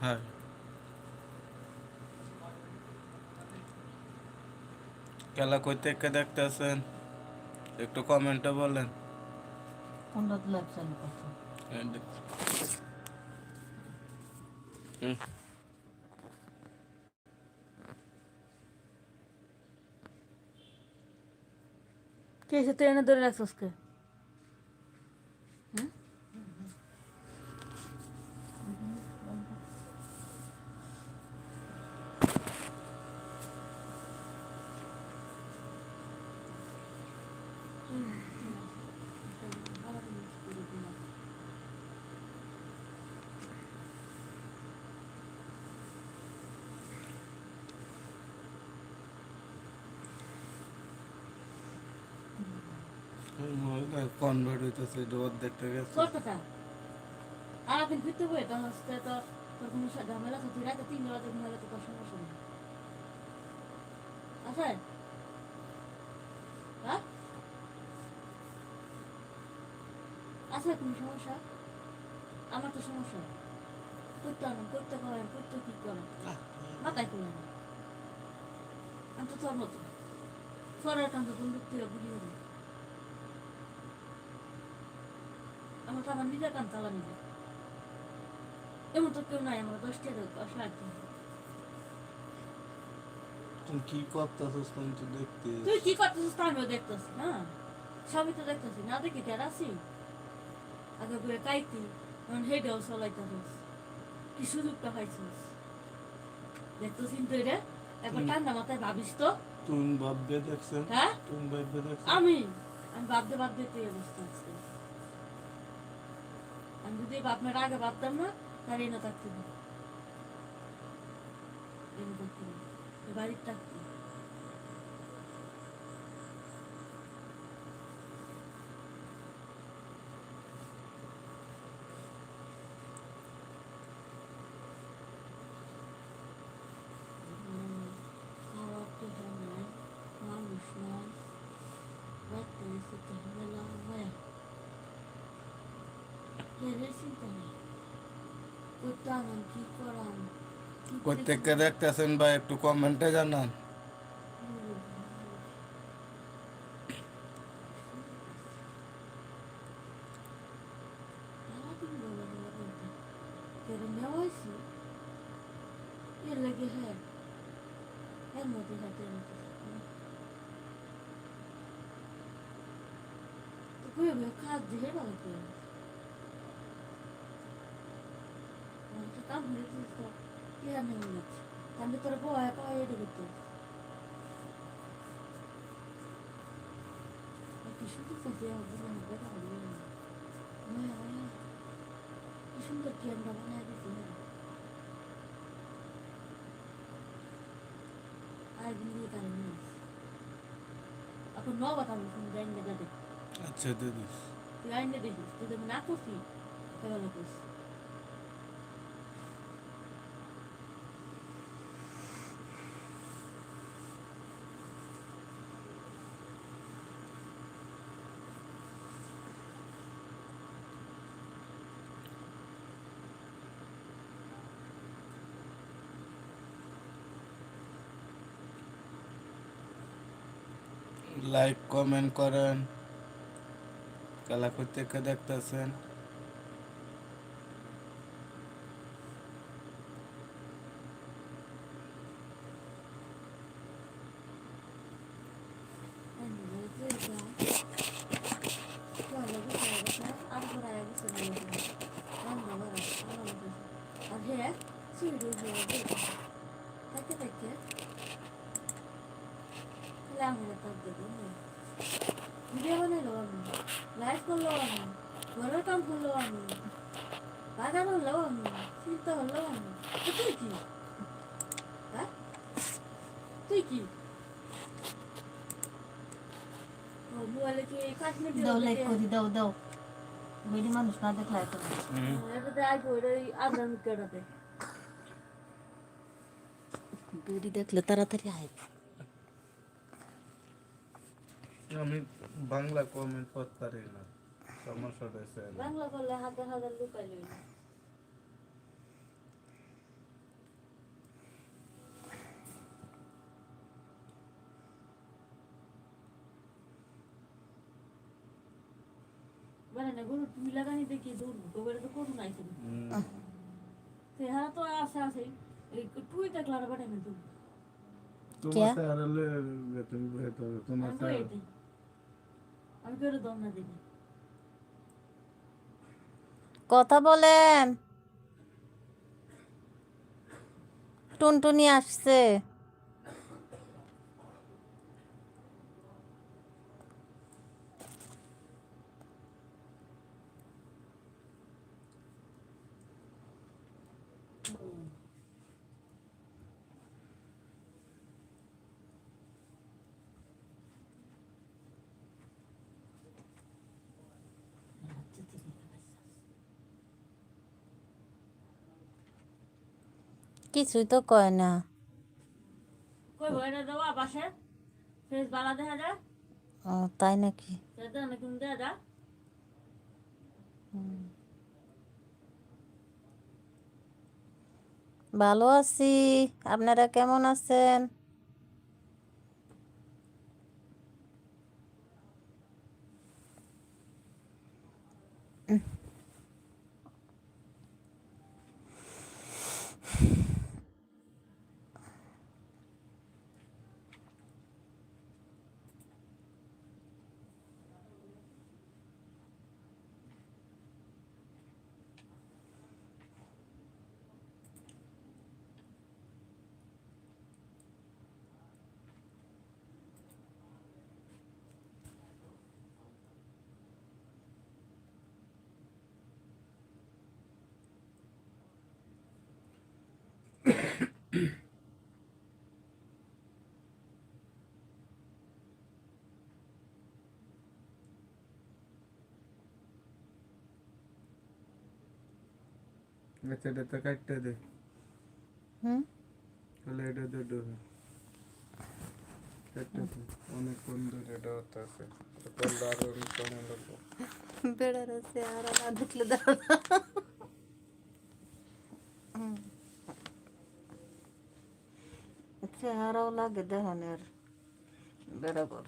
হ্যাঁ খেলা কই থেকে দেখতেছেন একটু কমেন্টে বলেন কোনটা লাইভ চালু করছ হুম। কে এসে ট্রেনে ধরে রাখছস কে হুম? কনভার্ট হইতেছে ডোর দেখতে গেছে। তোর কথা আর ফিরতে বই তো তোর ঝামেলা আছে? তুই রাতে তিন বেলাতে ঘুমালে তো তোর সমস্যা নেই। আছে হ্যাঁ? আছে কোনো সমস্যা? আমার তো সমস্যা। করতে হবে করতে করেন করতে কি মাথায় আমি তো তোর মতো। তো তুই বুঝি হবে কান নিজে এমন তো কেউ নাই আমার দশটা দেখ দশ লাখ তুমি কি করতেছিস তুমি তো দেখতে। তুই কি করতেছিস তা আমিও দেখতেছি হ্যাঁ সবই তো দেখতেছি না দেখি আছি? আগে কাইতি এখন হেডেও চলাইতেছিস। কি সুযোগটা পাইছিস? তো একবার ঠান্ডা মাথায় ভাবিস তো। তুমি ভাববে দেখছেন হ্যাঁ? তুমি ভাববে দেখছেন আমি? আমি ভাবতে ভাবতে তো এই অবস্থা আজকে আমি যদি আপনার আগে ভাবতাম না তাহলে এনে থাকতে থাকতে বাড়ির থাকতে খাওয়ার তো নাই মানুষ নয় রাখতে এসে তো ঝামেলা হয় করতাম কি করে দেখতেছেন ভাই একটু কমেন্টে জানান। কেরম নেওয়াইছি এর লাগে হ্যাঁ এর মধ্যে হাতে তো কই হবে খাদ দিয়ে ভালো করে তো কাম আর নেই তোর বউ একা এটা করতে কি করতে কি সুন্দর কি আমরা বানায় দিতে আর দিয়ে কারণ এখন ন না আচ্ছা দিদি যদি না করছি করছি লাইক কমেন্ট করেন খেলা কই থেকে দেখতেছেন লাইফ করল আমি চিন্তা হলো আমি তো তুই কি হ্যাঁ তুই কি ও মোবাইলে কি কাশ্মীর দাও লাইক করে দাও দাও। বেডি মানুষ না দেখলে ওই আধার কেটাতে বেডি দেখলে তাড়াতাড়ি আয় আমি বাংলা কমেন্ট করতে পারি না সমস্যা হয়েছে বাংলা করলে হাজার হাজার লোক আইলো তুমি লাগানি দেখি দূর গোবরে তো করুন আইছে হ্যাঁ হারা তো আছে আছে। তুই দেখলা না বানানি তুমি তোমার সারালে তুমি তোমার সারালে কথা বলেন টুনটুনি আসছে। কিছুই তো কয় না। কই বইটা দেওয়া পাশে? ফেস বালা দেখা যায়? ও তাই নাকি? না ভালো আছি। আপনারা কেমন আছেন? আচ্ছা এটা তো কাটতে দে। হুম? তাহলে এটা দে ডোবে অনেকক্ষণ ধরে এটা হতে আছে অনেক বেড়ার আছে আর না। দেখলে দাঁড়া চেহারাও লাগে দেখনের বেড়াবার